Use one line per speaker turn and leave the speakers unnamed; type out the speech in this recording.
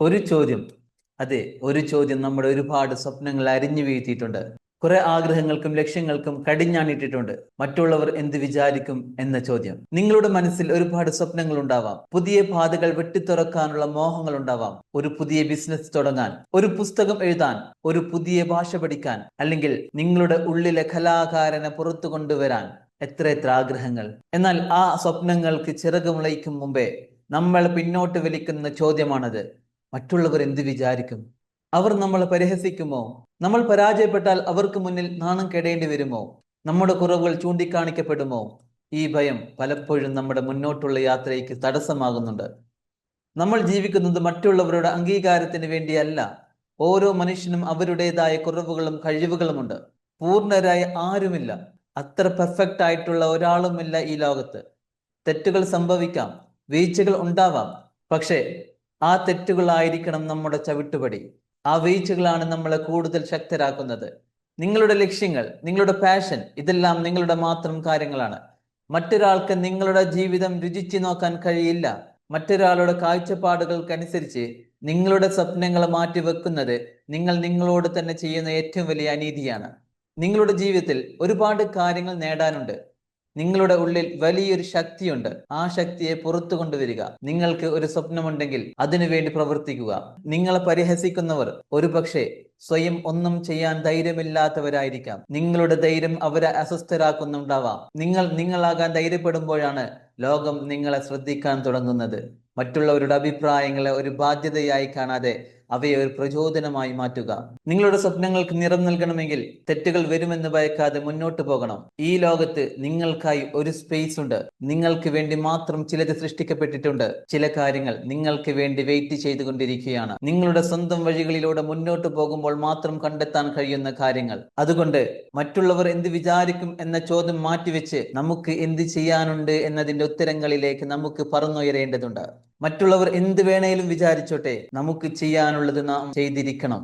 ഒരു ചോദ്യം. അതെ ഒരു ചോദ്യം നമ്മുടെ ഒരുപാട് സ്വപ്നങ്ങൾ അരിഞ്ഞു വീഴ്ത്തിയിട്ടുണ്ട്. കുറെ ആഗ്രഹങ്ങൾക്കും ലക്ഷ്യങ്ങൾക്കും കടിഞ്ഞാണിട്ടിട്ടുണ്ട്. മറ്റുള്ളവർ എന്ത് വിചാരിക്കും എന്ന ചോദ്യം. നിങ്ങളുടെ മനസ്സിൽ ഒരുപാട് സ്വപ്നങ്ങൾ ഉണ്ടാവാം. പുതിയ പാതകൾ വെട്ടിത്തുറക്കാനുള്ള മോഹങ്ങൾ ഉണ്ടാവാം. ഒരു പുതിയ ബിസിനസ് തുടങ്ങാൻ ഒരു പുസ്തകം എഴുതാൻ ഒരു പുതിയ ഭാഷ പഠിക്കാൻ അല്ലെങ്കിൽ നിങ്ങളുടെ ഉള്ളിലെ കലാകാരനെ പുറത്തു കൊണ്ടുവരാൻ എത്ര എത്ര ആഗ്രഹങ്ങൾ. എന്നാൽ ആ സ്വപ്നങ്ങൾക്ക് ചിറകുമുളയ്ക്കും മുമ്പേ നമ്മൾ പിന്നോട്ട് വലിക്കുന്ന ചോദ്യമാണത്. മറ്റുള്ളവർ എന്ത് വിചാരിക്കും? അവർ നമ്മളെ പരിഹസിക്കുമോ? നമ്മൾ പരാജയപ്പെട്ടാൽ അവർക്ക് മുന്നിൽ നാണം കെടേണ്ടി വരുമോ? നമ്മുടെ കുറവുകൾ ചൂണ്ടിക്കാണിക്കപ്പെടുമോ? ഈ ഭയം പലപ്പോഴും നമ്മുടെ മുന്നോട്ടുള്ള യാത്രയ്ക്ക് തടസ്സമാകുന്നുണ്ട്. നമ്മൾ ജീവിക്കുന്നത് മറ്റുള്ളവരുടെ അംഗീകാരത്തിന് വേണ്ടിയല്ല. ഓരോ മനുഷ്യനും അവരുടേതായ കുറവുകളും കഴിവുകളുമുണ്ട്. പൂർണരായ ആരുമില്ല. അത്ര പെർഫെക്റ്റ് ആയിട്ടുള്ള ഒരാളുമില്ല ഈ ലോകത്ത്. തെറ്റുകൾ സംഭവിക്കാം. വീഴ്ചകൾ ഉണ്ടാവാം. പക്ഷേ ആ തെറ്റുകളായിരിക്കണം നമ്മുടെ ചവിട്ടുപടി. ആ വീഴ്ചകളാണ് നമ്മളെ കൂടുതൽ ശക്തരാക്കുന്നത്. നിങ്ങളുടെ ലക്ഷ്യങ്ങൾ നിങ്ങളുടെ പാഷൻ ഇതെല്ലാം നിങ്ങളുടെ മാത്രം കാര്യങ്ങളാണ്. മറ്റൊരാൾക്ക് നിങ്ങളുടെ ജീവിതം രുചിച്ചു നോക്കാൻ കഴിയില്ല. മറ്റൊരാളുടെ കാഴ്ചപ്പാടുകൾക്കനുസരിച്ച് നിങ്ങളുടെ സ്വപ്നങ്ങൾ മാറ്റിവെക്കുന്നത് നിങ്ങൾ നിങ്ങളോട് തന്നെ ചെയ്യുന്ന ഏറ്റവും വലിയ അനീതിയാണ്. നിങ്ങളുടെ ജീവിതത്തിൽ ഒരുപാട് കാര്യങ്ങൾ നേടാനുണ്ട്. നിങ്ങളുടെ ഉള്ളിൽ വലിയൊരു ശക്തിയുണ്ട്. ആ ശക്തിയെ പുറത്തു കൊണ്ടുവരിക. നിങ്ങൾക്ക് ഒരു സ്വപ്നമുണ്ടെങ്കിൽ അതിനുവേണ്ടി പ്രവർത്തിക്കുക. നിങ്ങളെ പരിഹസിക്കുന്നവർ ഒരുപക്ഷെ സ്വയം ഒന്നും ചെയ്യാൻ ധൈര്യമില്ലാത്തവരായിരിക്കാം. നിങ്ങളുടെ ധൈര്യം അവരെ അസ്വസ്ഥരാക്കുന്നുണ്ടാവാം. നിങ്ങൾ നിങ്ങളാകാൻ ധൈര്യപ്പെടുമ്പോഴാണ് ലോകം നിങ്ങളെ ശ്രദ്ധിക്കാൻ തുടങ്ങുന്നത്. മറ്റുള്ളവരുടെ അഭിപ്രായങ്ങളെ ഒരു ബാധ്യതയായി കാണാതെ അവയെ ഒരു പ്രചോദനമായി മാറ്റുക. നിങ്ങളുടെ സ്വപ്നങ്ങൾക്ക് നിറം നൽകണമെങ്കിൽ തെറ്റുകൾ വരുമെന്ന് ഭയക്കാതെ മുന്നോട്ട് പോകണം. ഈ ലോകത്ത് നിങ്ങൾക്കായി ഒരു സ്പേസ് ഉണ്ട്. നിങ്ങൾക്ക് വേണ്ടി മാത്രം ചിലത് സൃഷ്ടിക്കപ്പെട്ടിട്ടുണ്ട്. ചില കാര്യങ്ങൾ നിങ്ങൾക്ക് വേണ്ടി വെയിറ്റ് ചെയ്തുകൊണ്ടിരിക്കുകയാണ്. നിങ്ങളുടെ സ്വന്തം വഴികളിലൂടെ മുന്നോട്ട് പോകുമ്പോൾ മാത്രം കണ്ടെത്താൻ കഴിയുന്ന കാര്യങ്ങൾ. അതുകൊണ്ട് മറ്റുള്ളവർ എന്ത് വിചാരിക്കും എന്ന ചോദ്യം മാറ്റിവെച്ച് നമുക്ക് എന്ത് ചെയ്യാനുണ്ട് എന്നതിന്റെ ഉത്തരങ്ങളിലേക്ക് നമുക്ക് പറന്നുയരേണ്ടതുണ്ട്. മറ്റുള്ളവർ എന്ത് വേണേലും വിചാരിച്ചോട്ടെ നമുക്ക് ചെയ്യാനുള്ളത് നാം ചെയ്തിരിക്കണം.